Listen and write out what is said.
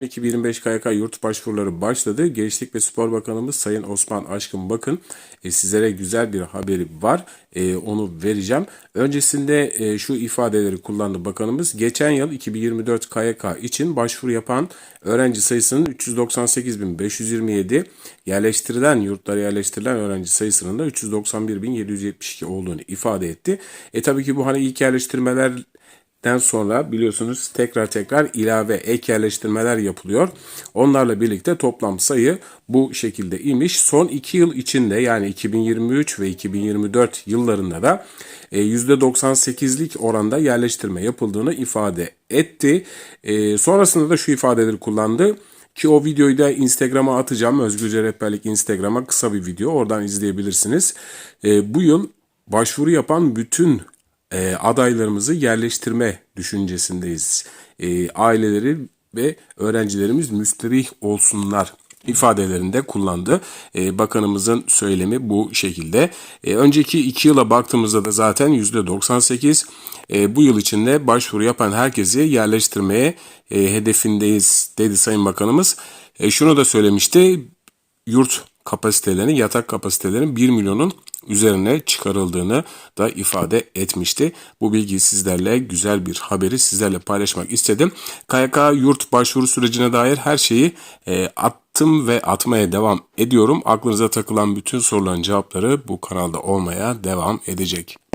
2025 KYK yurt başvuruları başladı. Gençlik ve Spor Bakanımız Sayın Osman Aşkın Bakın e, sizlere güzel bir haberi var. E, onu vereceğim. Öncesinde e, şu ifadeleri kullandı bakanımız. Geçen yıl 2024 KYK için başvuru yapan öğrenci sayısının 398.527 yerleştirilen yurtlara yerleştirilen öğrenci sayısının da 391.772 olduğunu ifade etti. E tabii ki bu hani ilk yerleştirmeler den sonra biliyorsunuz tekrar tekrar ilave ek yerleştirmeler yapılıyor. Onlarla birlikte toplam sayı bu şekilde imiş. Son 2 yıl içinde yani 2023 ve 2024 yıllarında da e, %98'lik oranda yerleştirme yapıldığını ifade etti. E, sonrasında da şu ifadeleri kullandı. Ki o videoyu da Instagram'a atacağım. Özgürce Rehberlik Instagram'a kısa bir video. Oradan izleyebilirsiniz. E, bu yıl başvuru yapan bütün e, adaylarımızı yerleştirme düşüncesindeyiz. E, aileleri ve öğrencilerimiz müsterih olsunlar ifadelerinde kullandı. E, bakanımızın söylemi bu şekilde. E, önceki iki yıla baktığımızda da zaten %98 e, bu yıl içinde başvuru yapan herkesi yerleştirmeye e, hedefindeyiz dedi Sayın Bakanımız. E, şunu da söylemişti. Yurt kapasitelerini, yatak kapasitelerin 1 milyonun üzerine çıkarıldığını da ifade etmişti. Bu bilgiyi sizlerle güzel bir haberi sizlerle paylaşmak istedim. KYK yurt başvuru sürecine dair her şeyi e, attım ve atmaya devam ediyorum. Aklınıza takılan bütün soruların cevapları bu kanalda olmaya devam edecek.